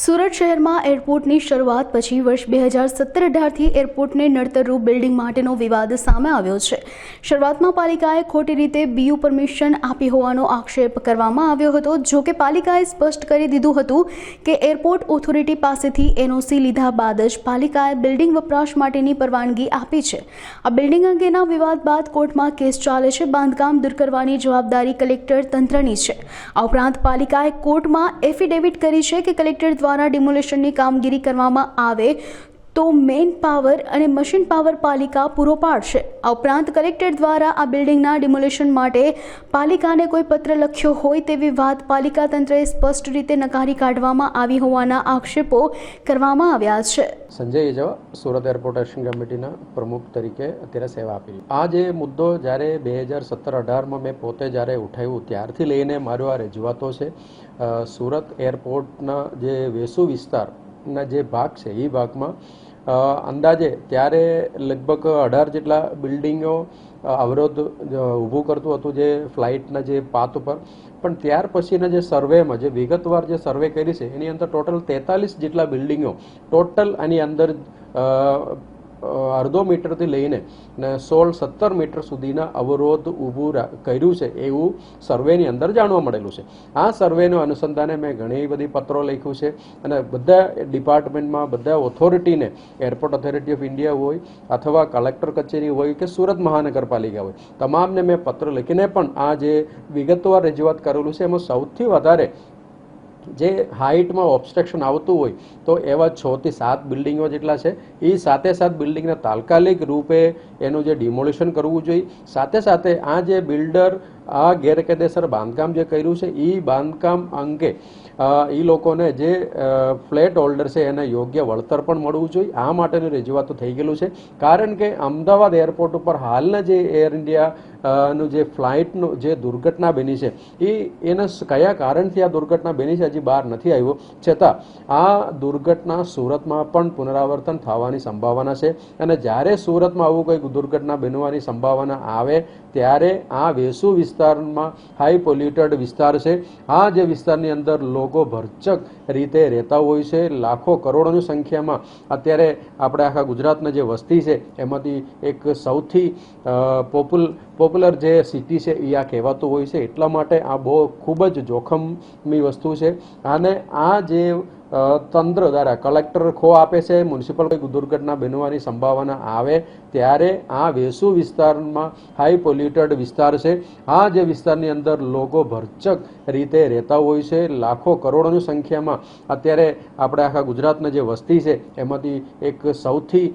સુરત શહેરમાં એરપોર્ટની શરૂઆત પછી વર્ષ બે હજાર સત્તર અઢારથી એરપોર્ટને નડતરરૂપ બિલ્ડિંગ માટેનો વિવાદ સામે આવ્યો છે. શરૂઆતમાં પાલિકાએ ખોટી રીતે બીયુ પરમિશન આપી હોવાનો આક્ષેપ કરવામાં આવ્યો હતો. જો કે પાલિકાએ સ્પષ્ટ કરી દીધું હતું કે એરપોર્ટ ઓથોરિટી પાસેથી એનઓસી લીધા બાદ જ પાલિકાએ બિલ્ડિંગ વપરાશ માટેની પરવાનગી આપી છે. આ બિલ્ડિંગ અંગેના વિવાદ બાદ કોર્ટમાં કેસ ચાલે છે. બાંધકામ દૂર કરવાની જવાબદારી કલેક્ટર તંત્રની છે. આ ઉપરાંત પાલિકાએ કોર્ટમાં એફિડેવિટ કરી છે કે કલેક્ટર દ્વારા ડિમોલેશનની કામગીરી કરવામાં આવે તો મેન પાવર અને મશીન પાવર પાલિકા પૂરો પાડશે. આ ઉપરાંત કલેક્ટર દ્વારા આ બિલ્ડિંગના ડિમોલેશન માટે પાલિકાને કોઈ પત્ર લખ્યો હોય તેવી વાત પાલિકા તંત્રએ સ્પષ્ટ રીતે નકારી કાઢવામાં આવી હોવાના આક્ષેપો કરવામાં આવ્યા છે. સંજય એજવા સુરત એરપોર્ટ એક્શન કમિટીના પ્રમુખ તરીકે અત્યારે સેવા આપી. આ જે મુદ્દો જ્યારે બે હજાર સત્તર અઢારમાં મેં પોતે જ્યારે ઉઠાવ્યું, ત્યારથી લઈને મારો આ રજૂઆતો છે. સુરત એરપોર્ટના જે વેસુ વિસ્તારના જે ભાગ છે, એ ભાગમાં અંદાજે ત્યારે લગભગ અઢાર જેટલા બિલ્ડિંગો અવરોધ ઊભું કરતું હતું જે ફ્લાઇટના જે પાથ ઉપર. પણ ત્યાર પછીના જે સર્વેમાં, જે વિગતવાર જે સર્વે કરી છે, એની અંદર ટોટલ તેતાલીસ જેટલા બિલ્ડિંગો, ટોટલ આની અંદર અડધો મીટરથી લઈને સોળ સત્તર મીટર સુધીના અવરોધ ઊભું કર્યું છે એવું સર્વેની અંદર જાણવા મળેલું છે. આ સર્વેનો અનુસંધાને મેં ઘણી બધી પત્રો લખ્યું છે અને બધા ડિપાર્ટમેન્ટમાં બધા ઓથોરિટીને, એરપોર્ટ ઓથોરિટી ઓફ ઇન્ડિયા હોય અથવા કલેક્ટર કચેરી હોય કે સુરત મહાનગરપાલિકા હોય, તમામને મેં પત્ર લખીને પણ આ જે વિગતવાર રજૂઆત કરેલું છે એમાં સૌથી વધારે જે હાઇટમાં ઓબ્સ્ટ્રક્શન આવતું હોય, તો એવા છ થી સાત બિલ્ડિંગો જેટલા છે એ સાથે સાત બિલ્ડિંગના તાત્કાલિક રૂપે એનું જે ડિમોલિશન કરવું જોઈએ. સાથે સાથે આ જે બિલ્ડર આ ગેરકાયદેસર બાંધકામ જે કર્યું છે એ બાંધકામ અંગે એ લોકોને જે ફ્લેટ હોલ્ડર છે, એને યોગ્ય વળતર પણ મળવું જોઈએ. આ માટેની રજૂઆતો થઈ ગયેલું છે. કારણ કે અમદાવાદ એરપોર્ટ ઉપર હાલના જે એર ઇન્ડિયા નું જે ફ્લાઇટનું જે દુર્ઘટના બની છે એ એના કયા કારણથી આ દુર્ઘટના બની છે હજી બહાર નથી આવ્યો. છતાં, આ દુર્ઘટના સુરતમાં પણ પુનરાવર્તન થવાની સંભાવના છે અને જ્યારે સુરતમાં આવું કંઈક દુર્ઘટના બનવાની સંભાવના આવે, ત્યારે આ વેસુ વિસ્તારમાં હાઈ પોલ્યુટેડ વિસ્તાર છે. આ જે વિસ્તારની અંદર લોકો ભરચક રીતે રહેતા હોય છે, લાખો કરોડોની સંખ્યામાં. અત્યારે આપણે આખા ગુજરાતના જે વસ્તી છે, એમાંથી એક સૌથી પોપ્યુલ પોપ્યુલર જે સિટી છે, એ આ કહેવાતું હોય છે. એટલા માટે આ બહુ ખૂબ જ જોખમની વસ્તુ છે. અને આ જે તંત્ર દ્વારા કલેક્ટર ખો આપે છે, મ્યુનિસિપલ કોઈ દુર્ઘટના બનવાની સંભાવના આવે, ત્યારે આ વેસુ વિસ્તારમાં હાઈ પોલ્યુટેડ વિસ્તાર છે. આ જે વિસ્તારની અંદર લોકો ભરચક રીતે રહેતા હોય છે, લાખો કરોડોની સંખ્યામાં. અત્યારે આપણે આખા ગુજરાતના જે વસ્તી છે, એમાંથી એક સૌથી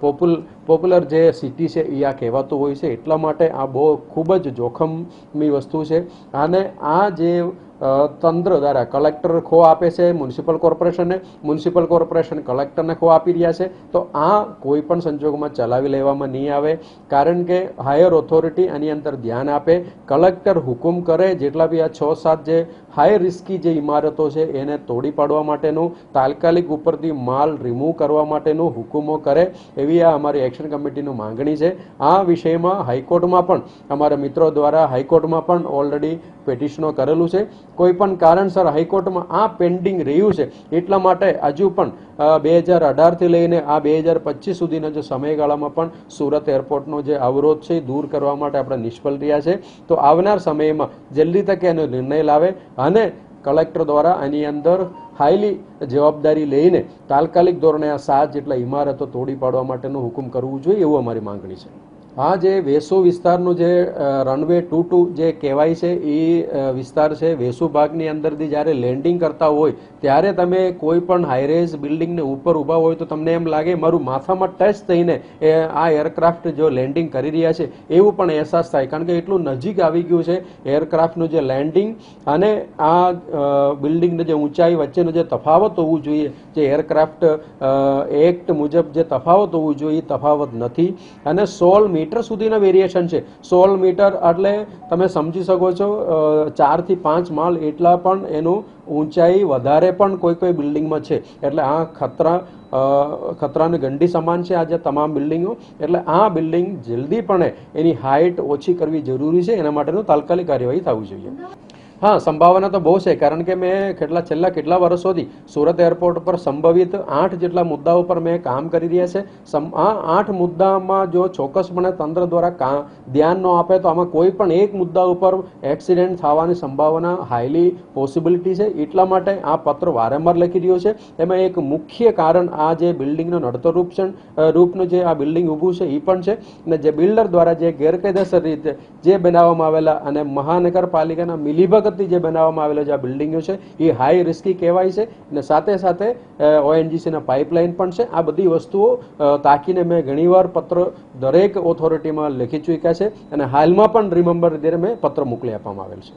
પોપ્યુલ, પોપ્યુલર જે સિટી છે, એ આ કહેવાતું હોય છે. એટલા માટે આ બહુ ખૂબ જ જોખમની વસ્તુ છે. અને આ જે તંત્ર દ્વારા કલેક્ટર ખો આપે છે, મ્યુનિસિપલ કોર્પોરેશનને મ્યુનિસિપલ કોર્પોરેશન કલેક્ટરને ખો આપી રહ્યા છે. તો આ કોઈ પણ સંજોગોમાં ચલાવી લેવામાં નહીં આવે. કારણ કે હાયર ઓથોરિટી આની અંદર ધ્યાન આપે. કલેક્ટર હુકુમ કરે જેટલા બી આ છ સાત જે હાઈ રિસ્કી જે ઇમારતો છે એને તોડી પાડવા માટેનું, તાત્કાલિક ઉપરથી માલ રિમૂવ કરવા માટેનું હુકુમો કરે એવી આ અમારી એક્શન કમિટીની માંગણી છે. આ વિષયમાં હાઈકોર્ટમાં પણ, અમારા મિત્રો દ્વારા હાઈકોર્ટમાં પણ ઓલરેડી પેટિશનો કરેલું છે. કોઈ પણ કારણસર હાઈકોર્ટમાં આ પેન્ડિંગ રહ્યું છે, એટલા માટે હજુ પણ બે હજાર અઢારથી લઈને આ બે હજાર પચીસ સુધીના જે સમયગાળામાં પણ સુરત એરપોર્ટનો જે અવરોધ છે દૂર કરવા માટે આપણે નિષ્ફળ રહ્યા છે. તો આવનાર સમયમાં જલ્દી તકે એનો નિર્ણય લાવે. અને કલેક્ટર દ્વારા આની અંદર હાઈલી જવાબદારી લઈને તાત્કાલિક ધોરણે આ સાત જેટલા ઇમારતો તોડી પાડવા માટેનો હુકમ કરવું જોઈએ, એવું અમારી માંગણી છે. આ જે વેસુ વિસ્તારનું જે રનવે ટુ ટુ જે કહેવાય છે એ વિસ્તાર છે વેસુ ભાગની અંદરથી જ્યારે લેન્ડિંગ કરતા હોય, ત્યારે તમે કોઈ પણ હાઈરેઝ બિલ્ડિંગને ઉપર ઊભા હોય તો તમને એમ લાગે મારું માથામાં ટચ થઈને એ, આ એરક્રાફ્ટ જો લેન્ડિંગ કરી રહ્યા છે, એવું પણ અહેસાસ થાય. કારણ કે એટલું નજીક આવી ગયું છે એરક્રાફ્ટનું જે લેન્ડિંગ અને આ બિલ્ડિંગની જે ઊંચાઈ વચ્ચેનો જે તફાવત હોવું જોઈએ, જે એરક્રાફ્ટ એક્ટ મુજબ જે તફાવત હોવું જોઈએ, એ તફાવત નથી. અને સોળ મીટર સુધીના વેરિએશન છે. સોળ મીટર એટલે તમે સમજી શકો છો ચારથી પાંચ માળ એટલા પણ એનું ઊંચાઈ વધારે પણ કોઈ કોઈ બિલ્ડિંગમાં છે. એટલે આ ખતરા ખતરાની ગંડી સમાન છે આજે તમામ બિલ્ડિંગો. એટલે આ બિલ્ડિંગ જલ્દીપણે એની હાઇટ ઓછી કરવી જરૂરી છે. એના માટેનું તાત્કાલિક કાર્યવાહી થવી જોઈએ. હા, સંભાવના તો બહુ છે, કારણ કે મેં કેટલા, છેલ્લા કેટલા વર્ષોથી સુરત એરપોર્ટ પર સંભવિત આઠ જેટલા મુદ્દાઓ પર મેં કામ કરી રહ્યા છે. આ આઠ મુદ્દામાં જો ચોક્કસપણે તંત્ર દ્વારા કા, ધ્યાન ન આપે તો આમાં કોઈ પણ એક મુદ્દા ઉપર એક્સિડન્ટ થવાની સંભાવના હાઈલી પોસિબિલિટી છે. એટલા માટે આ પત્ર વારંવાર લખી રહ્યો છે. એમાં એક મુખ્ય કારણ આ જે બિલ્ડિંગનો નડતર રૂપ છે રૂપનું જે આ બિલ્ડિંગ ઊભું છે, એ પણ છે. અને જે બિલ્ડર દ્વારા જે ગેરકાયદેસર રીતે જે બનાવવામાં આવેલા અને મહાનગરપાલિકાના મિલીભગતથી જે બનાવવામાં આવેલા જે આ બિલ્ડિંગો છે, એ હાઈ રિસ્કી કહેવાય છે. અને સાથે સાથે ઓએનજીસીના પાઇપલાઇન પણ છે. આ બધી વસ્તુઓ તાકીને મેં ઘણીવાર પત્ર દરેક ઓથોરિટીમાં લખી ચૂક્યા છે. અને હાલમાં પણ રિમેમ્બર મેં પત્ર મોકલી આપવામાં આવેલ છે.